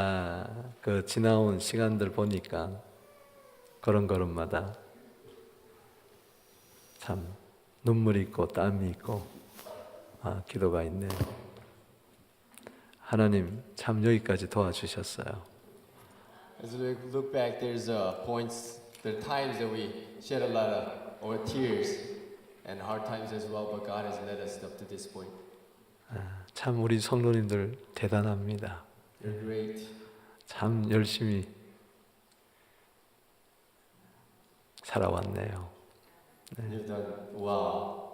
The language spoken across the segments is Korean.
아, 그 지나온 시간들 보니까 걸음걸음마다 참 눈물이 있고 땀이 있고 아, 기도가 있네요. 하나님 참 여기까지 도와주셨어요. As we look back, there's uh, points, there are times that we shed a lot of or tears and hard times as well, but God has led us up to this point. 아, 참 우리 성도님들 대단합니다. 참 열심히 살아왔네요. Well.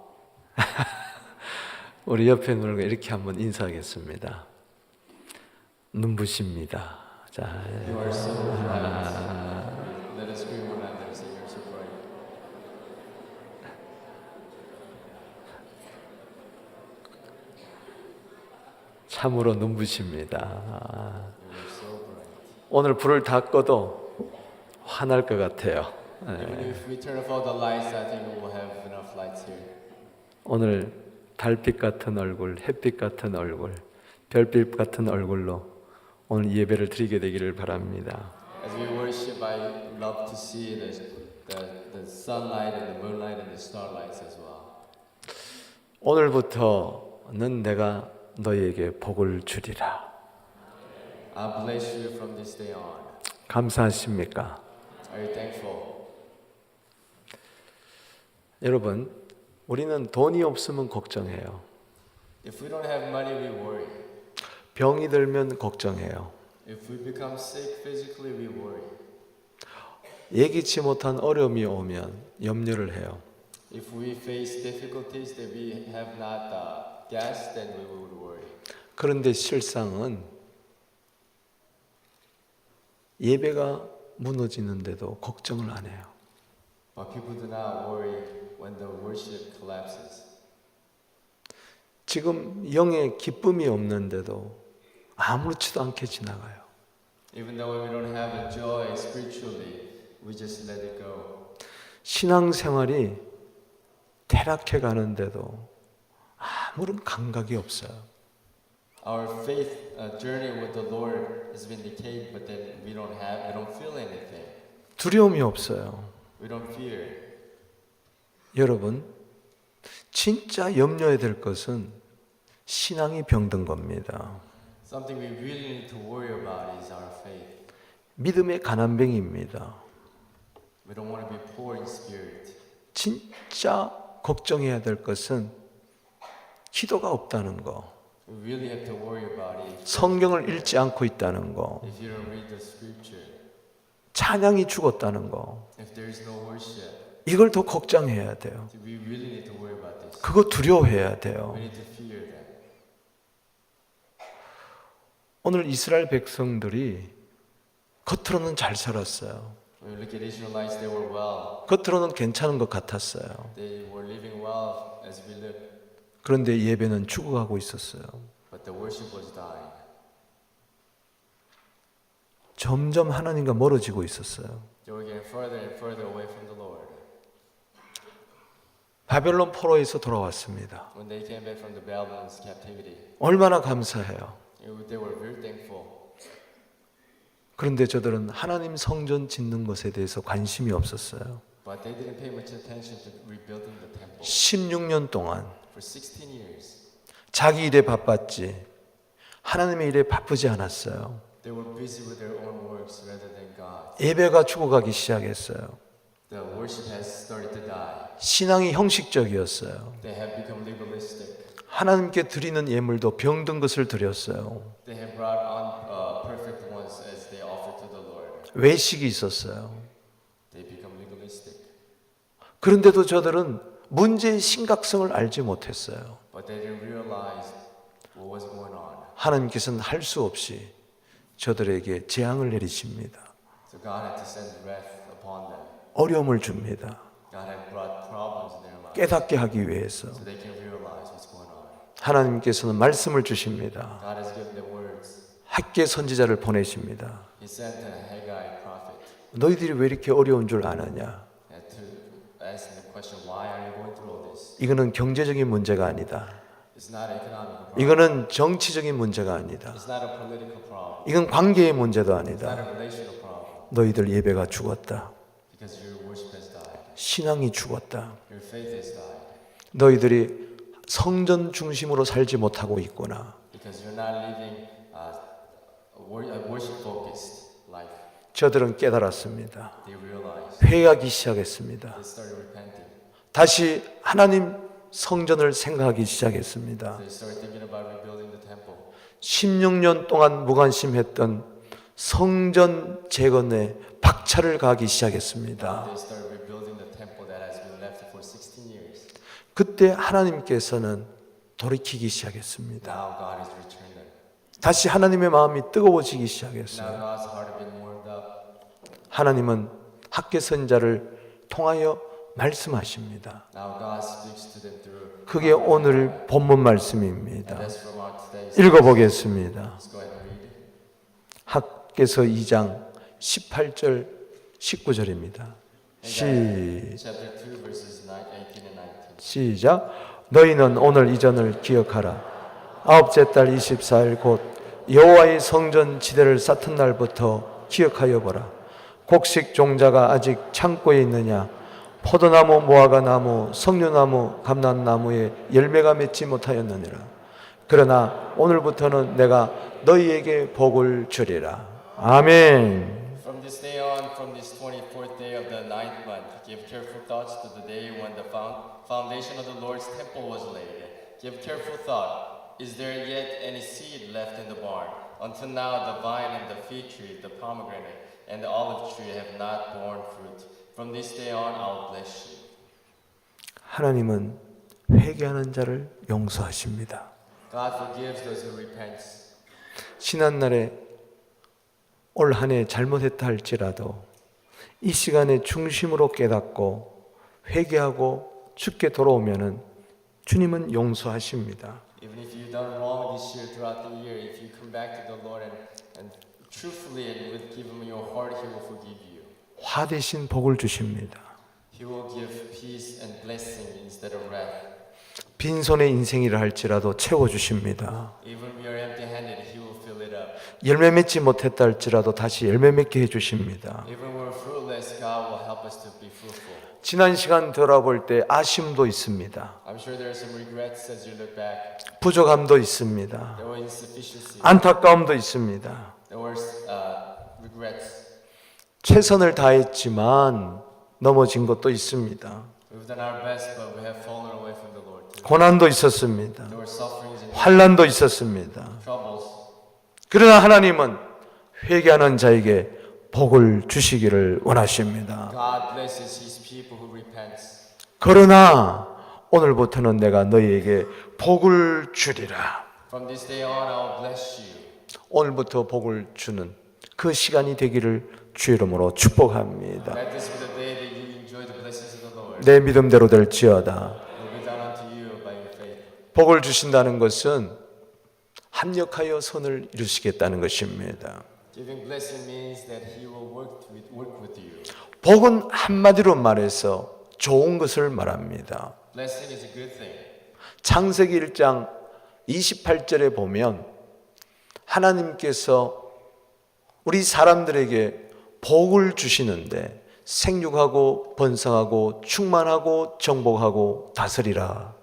우리 옆에 누가 이렇게 한번 인사하겠습니다. 눈부십니다. 자, You are so bright. Let us scream one another and say, You're so bright. 참으로 눈부십니다. 오늘 불을 다 꺼도 화날 것 같아요. 예. Here. 오늘 달빛 같은 얼굴, 햇빛 같은 얼굴, 별빛 같은 얼굴로 오늘 예배를 드리게 되기를 바랍니다. As we worship, I love to see the, the, the sunlight and the moonlight and the starlights as well. 오늘부터는 내가 너희에게 복을 주리라. I bless you from this day on. 감사하십니까? Are you thankful? 여러분, 우리는 돈이 없으면 걱정해요. If we don't have money, we worry. 병이 들면 걱정해요. If we become sick physically, we worry. 예기치 못한 어려움이 오면 염려를 해요. If we face difficulties that we have not uh, guessed, then we would worry. 그런데 실상은 예배가 무너지는데도 걱정을 안 해요. But people do not worry when the worship collapses. 지금 영의 기쁨이 없는데도 아무렇지도 않게 지나가요. Even though we don't have a joy spiritually, we just let it go. 신앙생활이 타락해 가는데도 아무런 감각이 없어요. Our faith uh, journey with the Lord has been decayed, but then we don't have, we don't feel anything. 두려움이 없어요. We don't fear. 여러분, 진짜 염려해야 될 것은 신앙이 병든 겁니다. Something we really need to worry about is our faith. 믿음의 가난뱅이입니다. We don't want to be poor in spirit. 진짜 걱정해야 될 것은 기도가 없다는 거. 성경을 읽지 않고 있다는 거, 찬양이 죽었다는 거, 이걸 더 걱정해야 돼요. 그거 두려워해야 돼요. 오늘 이스라엘 백성들이 겉으로는 잘 살았어요. 겉으로는 괜찮은 것 같았어요. 그런데 예배는 죽어가고 있었어요. but the worship was dying. 점점 하나님과 멀어지고 있었어요. They were getting further and further away from the Lord. 바벨론 포로에서 돌아왔습니다. When they came back from the Babylon's captivity, 얼마나 감사해요. they were very thankful. 그런데 저들은 하나님 성전 짓는 것에 대해서 관심이 없었어요. But they didn't pay much attention to rebuilding the temple. 16년 동안 For 16 years, 자기 일에 바빴지 하나님의 일에 바쁘지 않았어요. 예배가 죽어가기 시작했어요. The worship has started to die. 신앙이 형식적이었어요. They have become legalistic. 하나님께 드리는 예물도 병든 것을 드렸어요. They have brought on uh, perfect ones as they offer to the Lord. 외식이 있었어요. They become legalistic. 그런데도 저들은 문제의 심각성을 알지 못했어요. 하나님께서는 할 수 없이 저들에게 재앙을 내리십니다. 어려움을 줍니다. 깨닫게 하기 위해서. 하나님께서는 말씀을 주십니다. 학계 선지자를 보내십니다. 너희들이 왜 이렇게 어려운 줄 아느냐? and to ask them the question, why are you going through all this? 이거는 경제적인 문제가 아니다. It's not an economic problem. 이거는 정치적인 문제가 아니다. It's not a political problem. 이건 관계의 문제도 It's not 아니다. a relational problem. 너희들 예배가 죽었다. 신앙이 죽었다. 너희들이 성전 중심으로 살지 못하고 있구나. Because you're not living uh, a wor- a worship-focused life. 저들은 깨달았습니다. 회개하기 시작했습니다. 다시 하나님 성전을 생각하기 시작했습니다. They started thinking about rebuilding the temple. 16년 동안 무관심했던 성전 재건에 박차를 가하기 시작했습니다. They started rebuilding the temple that has been left for 16 years. 그때 하나님께서는 돌이키기 시작했습니다. 다시 하나님의 마음이 뜨거워지기 시작했어요. 하나님은 학계 선자를 통하여 말씀하십니다. 그게 오늘 본문 말씀입니다. 읽어보겠습니다. 학계서 2장 18절 19절입니다. 시 Chapter 2, verses 9, 18 and 19. 시작. 너희는 오늘 이전을 기억하라. 아홉째 달 24일 곧 여호와의 성전 지대를 쌓던 날부터 기억하여 보라. 곡식 종자가 아직 창고에 있느냐? 포도나무, 무화과 나무, 석류나무, 감람나무에 열매가 맺지 못하였느니라. 그러나 오늘부터는 내가 너희에게 복을 주리라. 아멘. From this day on, from this 24th day of the ninth month, give careful thoughts to the day when the found, foundation of the Lord's temple was laid. Give careful thought. Is there yet any seed left in the barn? Until now, the vine and the fig tree, the pomegranate, and the olive tree have not borne fruit. From this day on, I'll bless you. 하나님은 회개하는 자를 용서하십니다. God forgives those who repent. 지난 날에 올 한 해 잘못했다 할지라도 이 시간에 중심으로 깨닫고 회개하고 죽게 돌아오면은 주님은 용서하십니다. Even if you've done wrong this year, throughout the year, if you come back to the Lord and, and truthfully and with give Him your heart, He will forgive you. 화 대신 복을 주십니다. He will give peace and blessing instead of wrath. 빈손의 인생이라 할지라도 채워 주십니다. Even when you're empty-handed, He will fill it up. 열매 맺지 못했다 할지라도 다시 열매 맺게 해 주십니다. Even when we're fruitless, God will help us to be fruitful. 지난 시간 돌아볼 때 아쉬움도 있습니다. I'm sure there are some regrets as you look back. 부족함도 있습니다. 안타까움도 있습니다. There were uh, regrets. 최선을 다했지만 넘어진 것도 있습니다. 고난도 있었습니다. 환란도 있었습니다. 그러나 하나님은 회개하는 자에게 복을 주시기를 원하십니다. 그러나 오늘부터는 내가 너희에게 복을 주리라. 오늘부터 복을 주는 그 시간이 되기를 주 이름으로 축복합니다. 내 믿음대로 될지어다. 복을 주신다는 것은 합력하여 선을 이루시겠다는 것입니다. 복은 한마디로 말해서 좋은 것을 말합니다. 창세기 1장 28절에 보면 하나님께서 우리 사람들에게 복을 주시는데 생육하고 번성하고 충만하고 정복하고 다스리라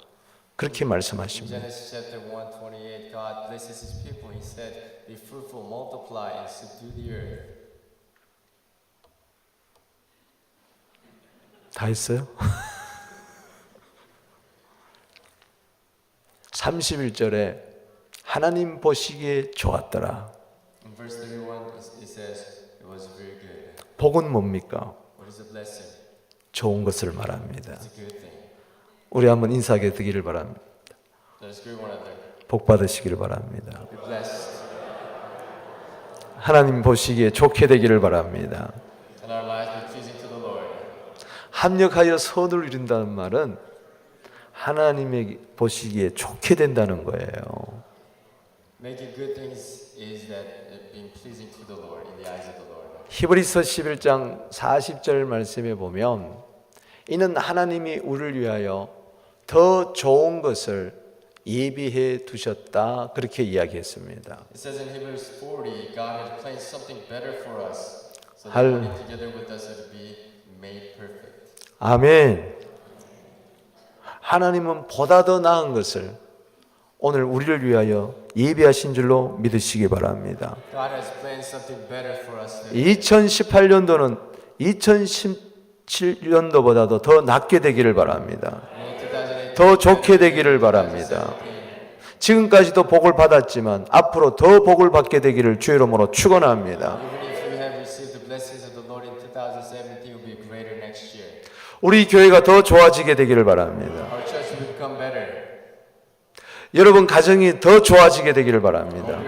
그렇게 말씀하십니다. Genesis chapter 128, God blesses His people. He said, Be fruitful, multiply, and subdue the earth. 다 했어요? 31절에 하나님 보시기에 좋았더라. In verse 31, it says, It was very good. 복은 뭡니까? 좋은 것을 말합니다. 우리 한번 인사하게 되기를 바랍니다. 복 받으시기를 바랍니다. 하나님 보시기에 좋게 되기를 바랍니다. 합력하여 선을 이룬다는 말은 하나님의 보시기에 좋게 된다는 거예요. Making good things is that it being pleasing to the Lord in the eyes of the Lord. 히브리서 11장 40절 말씀에 보면 이는 하나님이 우리를 위하여 더 좋은 것을 예비해 두셨다. 그렇게 이야기했습니다. It says in Hebrews 40, God had planned something better for us, so that 할- working together with us would be made perfect. 아멘. 하나님은 보다 더 나은 것을 오늘 우리를 위하여 예비하신 줄로 믿으시기 바랍니다. God has planned something better for us. today. 2018년도는 2017년도보다도 더 낫게 되기를 바랍니다. In 2018, 더 좋게 되기를 바랍니다. 지금까지도 복을 받았지만 앞으로 더 복을 받게 되기를 주의 이름으로 축원합니다. Even if you have received the blessings of the Lord in 2017, will be greater next year. 우리 교회가 더 좋아지게 되기를 바랍니다. Our church will become better. 여러분 가정이 더 좋아지게 되기를 바랍니다.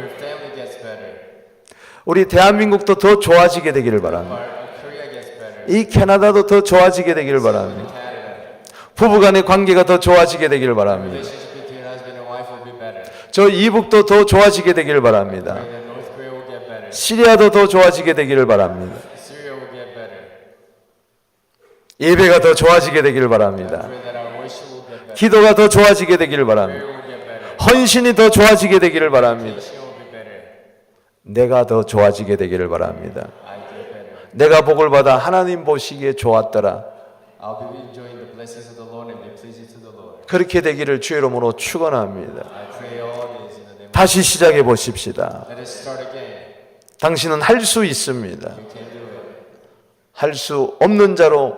우리 대한민국도 더 좋아지게 되기를 바랍니다. 이 캐나다도 더 좋아지게 되기를 바랍니다. Canada. 부부 간의 관계가 더 좋아지게 되기를 바랍니다. 저 이북도 더 좋아지게 되기를 바랍니다. 시리아도 더 좋아지게 되기를 바랍니다. 예배가 더 좋아지게 되기를 바랍니다. 기도가 더 좋아지게 되기를 바랍니다. 헌신이 더 좋아지게 되기를 바랍니다. 내가 더 좋아지게 되기를 바랍니다. 내가 복을 받아 하나님 보시기에 좋았더라. 그렇게 되기를 주의 이름으로 축원합니다. 다시 시작해 보십시다. 당신은 할 수 있습니다. 할 수 없는 자로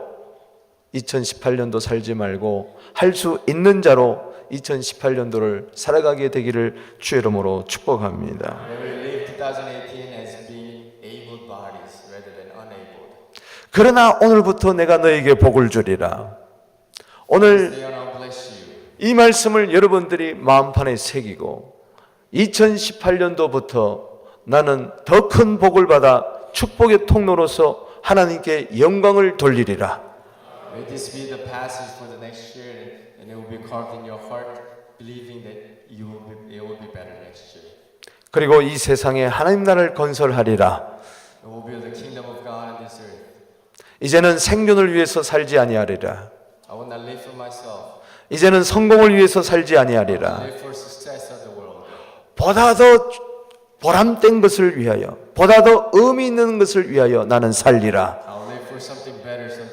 2018년도 살지 말고 할 수 있는 자로 2018년도를 살아가게 되기를 주의 이름으로 축복합니다. May we live 2018 as being able bodies rather than unable. 그러나 오늘부터 내가 너에게 복을 주리라. 오늘. 이 말씀을 여러분들이 마음판에 새기고 2018년도부터 나는 더 큰 복을 받아 축복의 통로로서 하나님께 영광을 돌리리라. May this be the passage for the next year and it will be carved in your heart, believing that you will be, it will be better next year. 그리고 이 세상에 하나님 나라를 건설하리라. It will build the kingdom of God on this earth. 이제는 생존을 위해서 살지 아니하리라. I will not live for myself. 이제는 성공을 위해서 살지 아니하리라. live for success of the world. 보다 더 보람된 것을 위하여, 보다 더 의미 있는 것을 위하여 나는 살리라. Live for something better.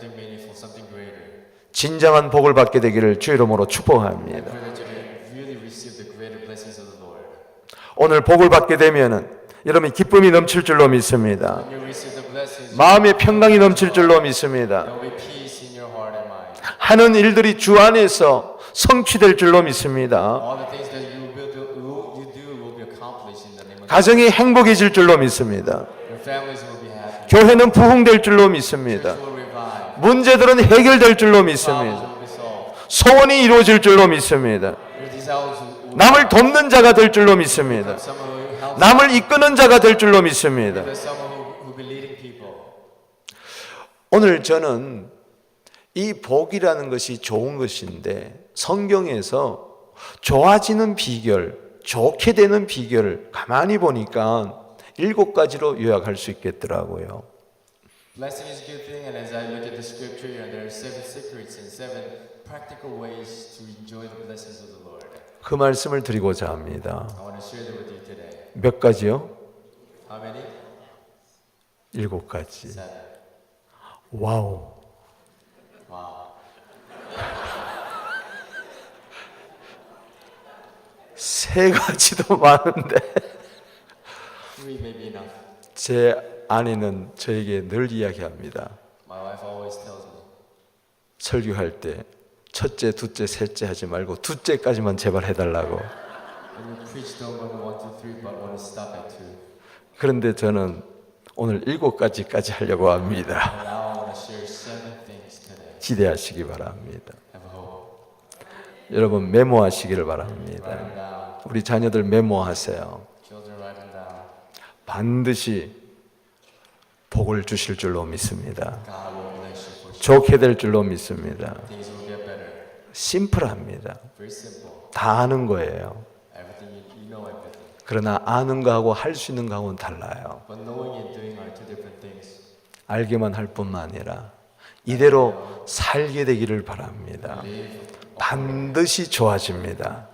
진정한 복을 받게 되기를 주 이름으로 축복합니다. 오늘 복을 받게 되면은 여러분 기쁨이 넘칠 줄로 믿습니다. 마음의 평강이 넘칠 줄로 믿습니다. 하는 일들이 주 안에서 성취될 줄로 믿습니다. 가정이 행복해질 줄로 믿습니다. 교회는 부흥될 줄로 믿습니다. 문제들은 해결될 줄로 Problems 믿습니다. 소원이 이루어질 줄로 믿습니다. 남을 돕는 자가 될 줄로 믿습니다. 남을 이끄는 자가 될 줄로 믿습니다. 오늘 저는 이 복이라는 것이 좋은 것인데 성경에서 좋아지는 비결, 좋게 되는 비결을 가만히 보니까 일곱 가지로 요약할 수 있겠더라고요. Blessing is a good thing, and as I look at the scripture here, there are seven secrets and seven practical ways to enjoy the blessings of the Lord. 그 말씀을 드리고자 합니다. I want to share that with you today. 몇 가지요? How many? 일곱 가지. Seven. 와우. Wow. 세 가지도 많은데 Three may be enough. 제 아내는 저에게 늘 이야기합니다. My wife always tells me, 설교할 때 첫째, 둘째, 셋째 하지 말고 둘째까지만 제발 해달라고. 그런데 저는 오늘 일곱 가지까지 하려고 합니다. 기대하시기 바랍니다. 여러분 메모하시기를 바랍니다. 우리 자녀들 메모하세요. 반드시 복을 주실 줄로 믿습니다. 좋게 될 줄로 믿습니다. 심플합니다. 다 아는 거예요. 그러나 아는 거하고 할 수 있는 거하고는 달라요. 알기만 할 뿐만 아니라 이대로 살게 되기를 바랍니다. 반드시 좋아집니다.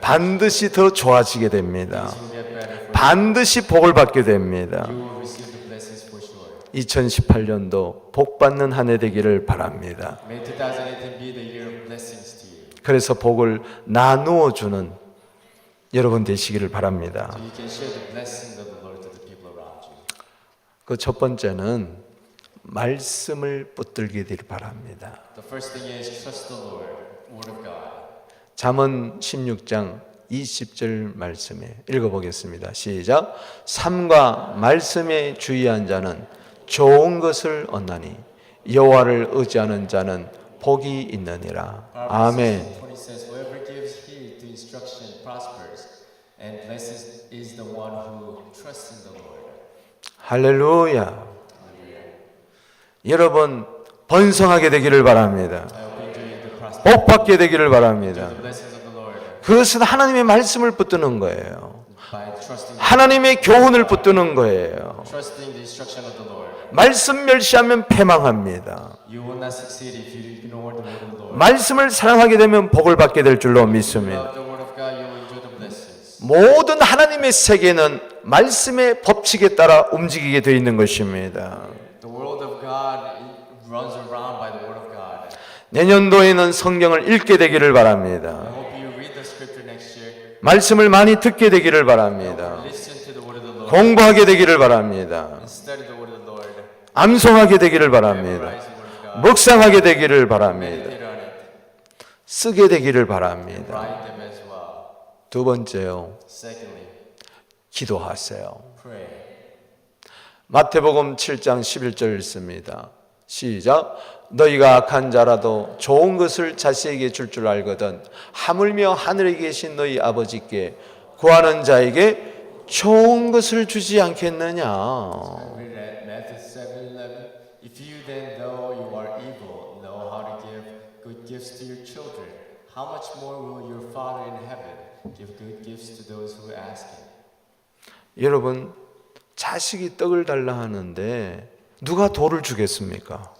반드시 더 좋아지게 됩니다. 반드시 복을 받게 됩니다. you. You will receive the blessings for sure. 2018년도 복 받는 한 해 되기를 바랍니다. May 2018 be the year of blessings to you. 그래서 복을 나누어 주는 여러분 되시기를 바랍니다. 그 첫 번째는 말씀을 붙들게 되길 바랍니다. 잠언 16장 20절 말씀에 읽어보겠습니다. 시작. 삶과 말씀에 주의한 자는 좋은 것을 얻나니 여호와를 의지하는 자는 복이 있느니라. 아멘. 20 says, Whoever gives heed to instruction prospers, and blessed is the one who trusts in the Lord. 할렐루야. 여러분 번성하게 되기를 바랍니다. 복 받게 되기를 바랍니다. 그것은 하나님의 말씀을 붙드는 거예요. 하나님의 교훈을 붙드는 거예요. 말씀 멸시하면 패망합니다. 말씀을 사랑하게 되면 복을 받게 될 줄로 믿습니다. 모든 하나님의 세계는 말씀의 법칙에 따라 움직이게 되어 있는 것입니다. 내년도에는 성경을 읽게 되기를 바랍니다. 말씀을 많이 듣게 되기를 바랍니다. 공부하게 되기를 바랍니다. And study the word of the Lord. 암송하게 되기를 바랍니다. 묵상하게 되기를 바랍니다. 쓰게 되기를 바랍니다. 두 번째요. 기도하세요. 마태복음 7장 11절 읽습니다. 시작. 너희가 악한 자라도 좋은 것을 자식에게 줄 줄 알거든 하물며 하늘에 계신 너희 아버지께 구하는 자에게 좋은 것을 주지 않겠느냐. How much more will your Father in heaven give good gifts to those who ask Him? 여러분 자식이 떡을 달라 하는데 누가 돌을 주겠습니까?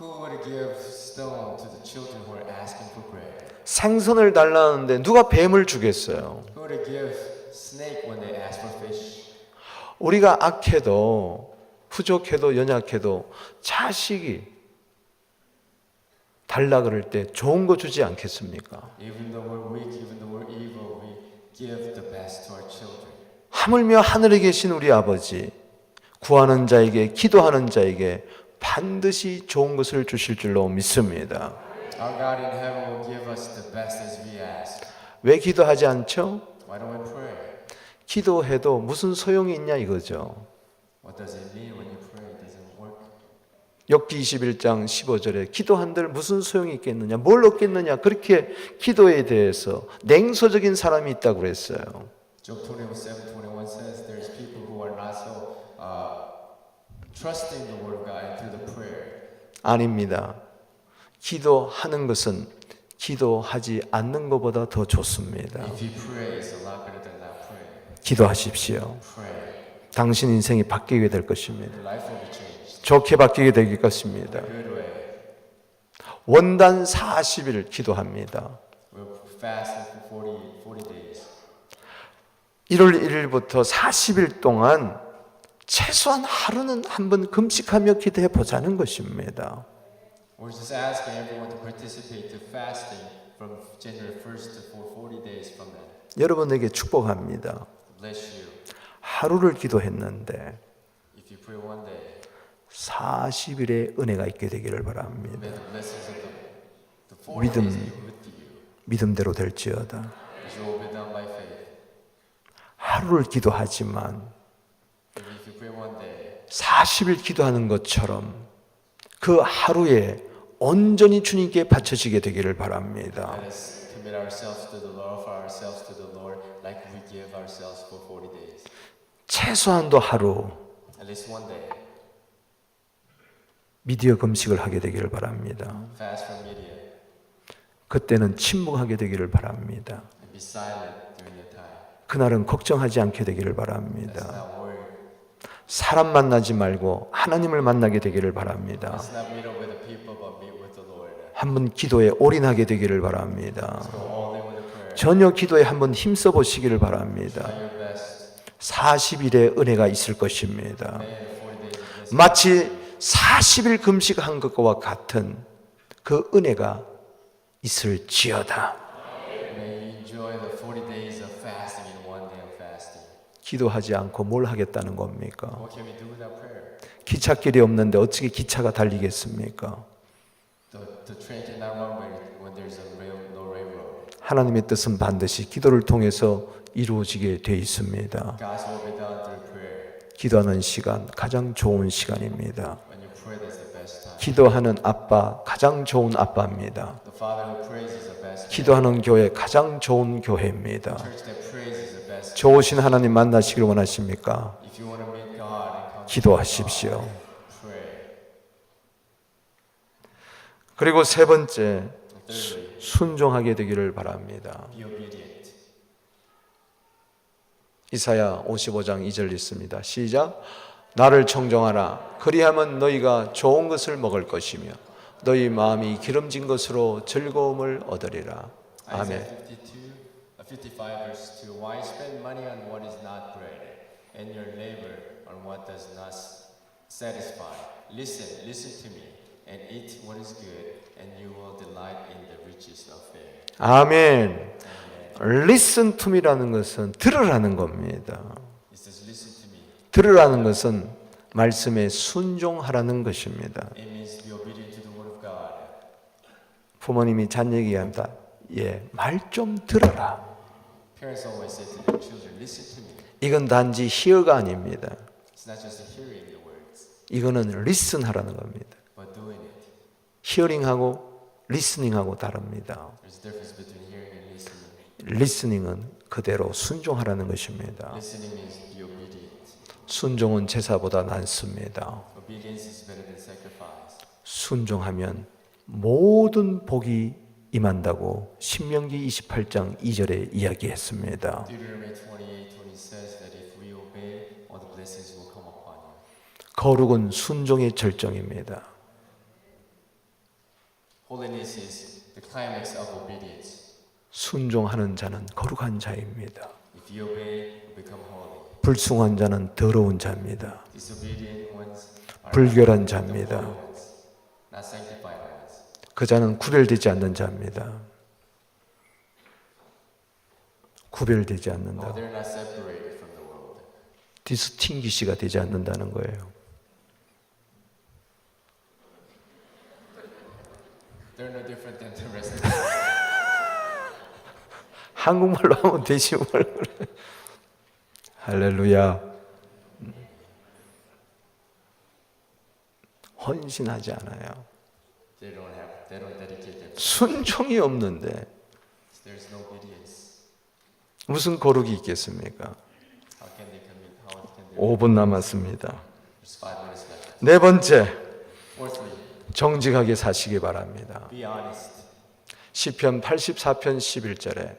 Who would give stone to the children who are asking for bread? 생선을 달라 하는데 누가 뱀을 주겠어요? Who would give snake when they ask for fish? 우리가 악해도 부족해도 연약해도 자식이 달라 그럴 때 좋은 거 주지 않겠습니까? 하물며 하늘에 계신 우리 아버지 구하는 자에게 기도하는 자에게 반드시 좋은 것을 주실 줄로 믿습니다. 왜 기도하지 않죠? 기도해도 무슨 소용이 있냐 이거죠. What does it mean when you pray? It doesn't work. 엽기 21장 15절에 기도한들 무슨 소용이 있겠느냐? 뭘 얻겠느냐? 그렇게 기도에 대해서 냉소적인 사람이 있다고 그랬어요. Job 27, 21 says there's people who are not so uh, trusting the word of God and through the prayer. 아닙니다. 기도하는 것은 기도하지 않는 것보다 더 좋습니다. If you pray, it's a lot better than not praying. 기도하십시오. Pray. 당신 인생이 바뀌게 될 것입니다. Your life will be changed. 좋게 바뀌게 될 것입니다. 원단 40일 기도합니다. We'll fast for 40, 40 days. 1월 1일부터 40일 동안 최소한 하루는 한 번 금식하며 기도해 보자는 것입니다. We're just asking everyone to participate to fasting from January 1st to for 40 days from then. 여러분에게 축복합니다. Bless you. 하루를 기도했는데 If you pray one day, 40일의 은혜가 있게 되기를 바랍니다. may the blessings of the, the 40 믿음. 믿음대로 될지어다. 하루를 기도하지만 But if you pray one day, 40일 기도하는 것처럼 그 하루에 온전히 주님께 바쳐지게 되기를 바랍니다. let us commit ourselves to the Lord, offer ourselves to the Lord like we give ourselves for 40 days. 최소한도 하루 At least one day. 미디어 금식을 하게 되기를 바랍니다. 그때는 침묵하게 되기를 바랍니다. 그날은 걱정하지 않게 되기를 바랍니다. 사람 만나지 말고 하나님을 만나게 되기를 바랍니다. 한번 기도에 올인하게 되기를 바랍니다. 전혀 기도에 한번 힘써 보시기를 바랍니다. Try your best. 40일의 은혜가 있을 것입니다. May in the 40 days of this 마치 40일 금식한 것과 같은 그 은혜가 있을지어다. May you enjoy the 40 days of fasting in one day of fasting. 기도하지 않고 뭘 하겠다는 겁니까? 기찻길이 없는데 어떻게 기차가 달리겠습니까? 하나님의 뜻은 반드시 기도를 통해서 이루어지게 돼 있습니다. 기도하는 시간 가장 좋은 시간입니다. 기도하는 아빠 가장 좋은 아빠입니다. 기도하는 교회 가장 좋은 교회입니다. 좋으신 하나님 만나시길 원하십니까? 기도하십시오. 그리고 세 번째 순종하게 되기를 바랍니다. 이사야 55장 2절 있습니다. 시작. 나를 청정하라. 그리하면 너희가 좋은 것을 먹을 것이며 너희 마음이 기름진 것으로 즐거움을 얻으리라. 아멘. 52, uh, 55 verse 2. Why spend money on what is not bread, and your labor on what does not s- satisfy? Listen, listen to me, and eat what is good, and you will delight in the riches of fare. 아멘. listen to me라는 것은 들으라는 겁니다. It says, listen to me. 들으라는 것은 말씀에 순종하라는 것입니다. 부모님이 잔 얘기합니다. 예, 말 좀 들어라. 이건 단지 hear가 아닙니다. 이거는 listen 하라는 겁니다. hearing하고 listening하고 다릅니다. Listening은 그대로 순종하라는 것입니다. Listening means be obedient. 순종은 제사보다 낫습니다. 순종하면 모든 복이 임한다고 신명기 28장 2절에 이야기했습니다. Deuteronomy 28:20 says that if we obey, all the blessings will come upon you. 거룩은 순종의 절정입니다. 순종하는 자는 거룩한 자입니다. 불순한 자는 더러운 자입니다. 불결한 자입니다. 그 자는 구별되지 않는 자입니다. 구별되지 않는다. 디스팅기시가 되지 않는다는 거예요. 한국말로 하면 되지 뭘 그래. 할렐루야. 헌신하지 않아요. 순종이 없는데. 무슨 거룩이 있겠습니까? How can they commit? How can they? 5분 남았습니다. 네 번째, 정직하게 사시기 바랍니다. 시편 84편 11절에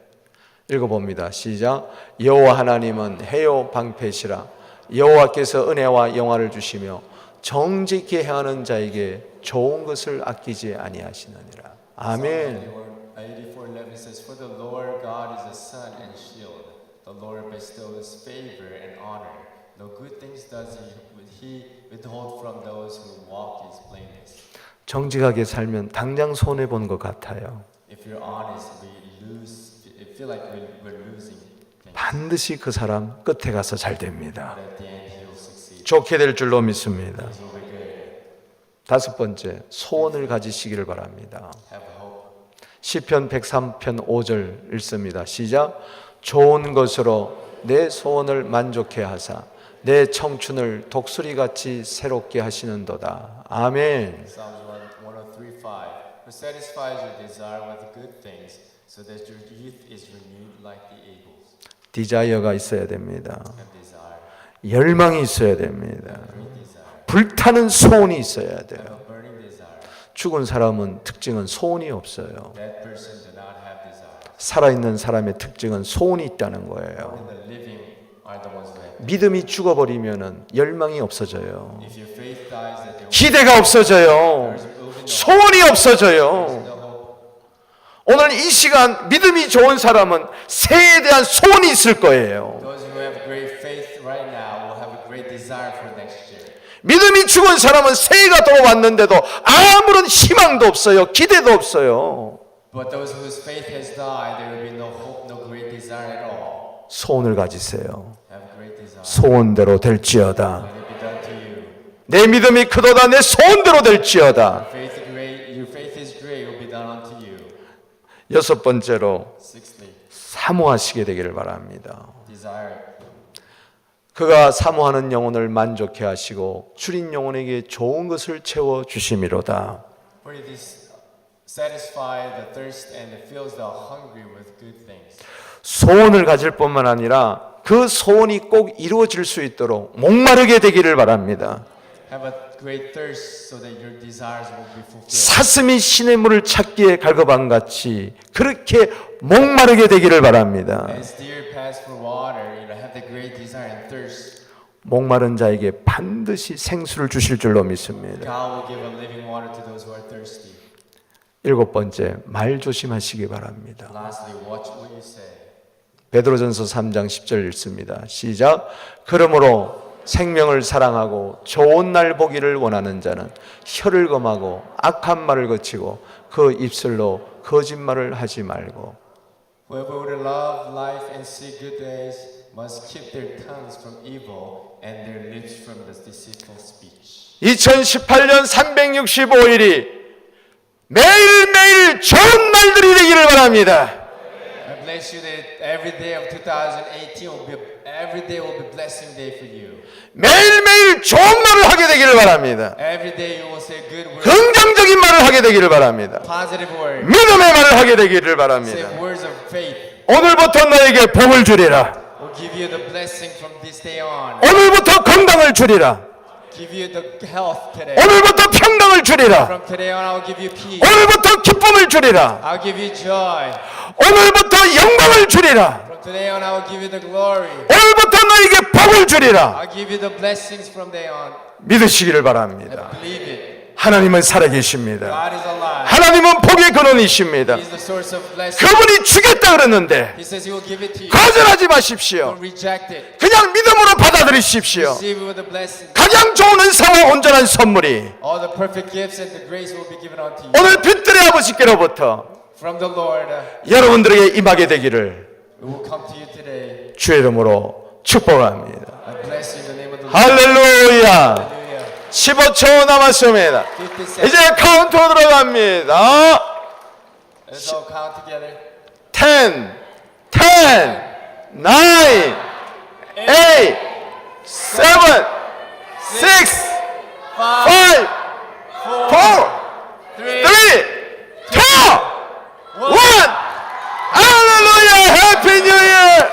읽어봅니다. 시작. 여호와 하나님은 해요 방패시라. 여호와께서 은혜와 영화를 주시며 정직히 행하는 자에게 좋은 것을 아끼지 아니하시느니라. 아멘. 84:11 says, "For the Lord God is a sun and shield. The Lord bestows favor and honor. No good things does He, he withhold from those who walk His blameless." 정직하게 살면 당장 손해 본 것 같아요. If you're honest, we lose. 반드시 그 사람 끝에 가서 잘 됩니다. 좋게 될 줄로 믿습니다. 다섯 번째, 소원을 가지시기를 바랍니다. 시편 103편 5절 읽습니다. 시작. 좋은 것으로 내 소원을 만족해 하사 내 청춘을 독수리 같이 새롭게 하시는도다. 아멘. Psalms 103:5. Who satisfies your desire with good things, so that your youth is renewed like the eagles. 디자이어가 있어야 됩니다. 열망이 있어야 됩니다. 불타는 소원이 있어야 돼요. 죽은 사람은 특징은 소원이 없어요. 살아있는 사람의 특징은 소원이 있다는 거예요. 믿음이 죽어버리면 열망이 없어져요. 기대가 없어져요. 소원이 없어져요. 오늘 이 시간 믿음이 좋은 사람은 새해에 대한 소원이 있을 거예요. 믿음이 죽은 사람은 새해가 돌아왔는데도 아무런 희망도 없어요. 기대도 없어요. 소원을 가지세요. 소원대로 될지어다. 내 믿음이 크도다 내 소원대로 될지어다. Faith great, your faith is great, will be done unto you. 여섯 번째로 사모하시게 되기를 바랍니다. 그가 사모하는 영혼을 만족해 하시고 줄인 영혼에게 좋은 것을 채워 주심이로다. 소원을 가질 뿐만 아니라 그 소원이 꼭 이루어질 수 있도록 목마르게 되기를 바랍니다. Have a great thirst so that your desires will be fulfilled. 사슴이 신의 물을 찾기에 갈급한 같이 그렇게 목마르게 되기를 바랍니다. As deer pass for water, you know, have the great desire and thirst. 목마른 자에게 반드시 생수를 주실 줄로 믿습니다. God will give a living water to those who are thirsty. 일곱 번째, 말 조심하시기 바랍니다. Lastly, watch what you say. 베드로전서 3장 10절 읽습니다. 시작. 그러므로 생명을 사랑하고 좋은 날 보기를 원하는 자는 혀를 검하고 악한 말을 거치고 그 입술로 거짓말을 하지 말고 Whoever would love life and see good days must keep their tongues from evil and their lips from the deceitful speech. 2018년 365일이 매일매일 좋은 날들이 되기를 바랍니다. Bless you that every day of 2018 will be every day will be blessing day for you. 매일매일 좋은 말을 하게 되기를 바랍니다. Every day you will say good words, 긍정적인 말을 하게 되기를 바랍니다. positive words, 믿음의 말을 하게 되기를 say 바랍니다. words of faith. 오늘부터 너에게 복을 주리라. Will give you the blessing from this day on. 오늘부터 건강을 주리라. Give you the health today. 오늘부터 평강을 주리라. From today on, I will give you peace. 오늘부터 기쁨을 주리라. I'll give you joy. 오늘부터 영광을 주리라. From today on, I will give you the glory. 오늘부터 너에게 복을 주리라. 믿으시기를 바랍니다. And believe it. 하나님은 살아계십니다. God is alive. 하나님은 복의 근원이십니다. He's the source of blessing. 그분이 주겠다 그랬는데 He says He will give it to you. 거절하지 마십시오. Don't reject it. 그냥 믿음으로 받 아들이십시오. Blessing. 가장 좋은 은사와 온전한 선물이 All the perfect gifts and the grace will be given unto you 오늘 빛들의 아버지께로부터 from the Lord. 여러분들에게 임하게 되기를. 주의 이름으로 축복합니다. 할렐루야. Hallelujah. 15초 남았습니다. 50 seconds. 이제 카운트 들어갑니다. Let's all count together. 10, 10, 9, 8, 7, 6, 5, 4, 3, 2, 1. 할렐루야! 해피 뉴 이어!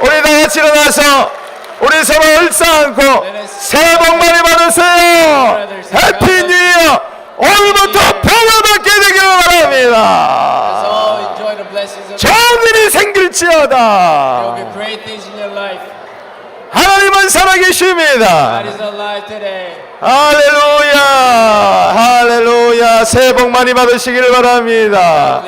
우리 다 같이 일어나서 우리 서로 을싸안고 새해 복 많이 받으세요. 해피 뉴 이어! 오늘부터 복을 받게 Let's 바랍니다. 좋은 일이 생길지어다. be great things in your life. 하나님은 살아계십니다. 할렐루야, 할렐루야. 새해 복 많이 받으시기를 바랍니다.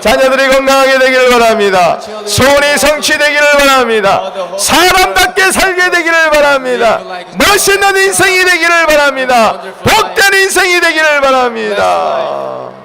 자녀들이 건강하게 되기를 바랍니다. 소원이 성취되기를 바랍니다. 사람답게 살게 되기를 바랍니다. 멋있는 인생이 되기를 바랍니다. 복된 인생이 되기를 바랍니다.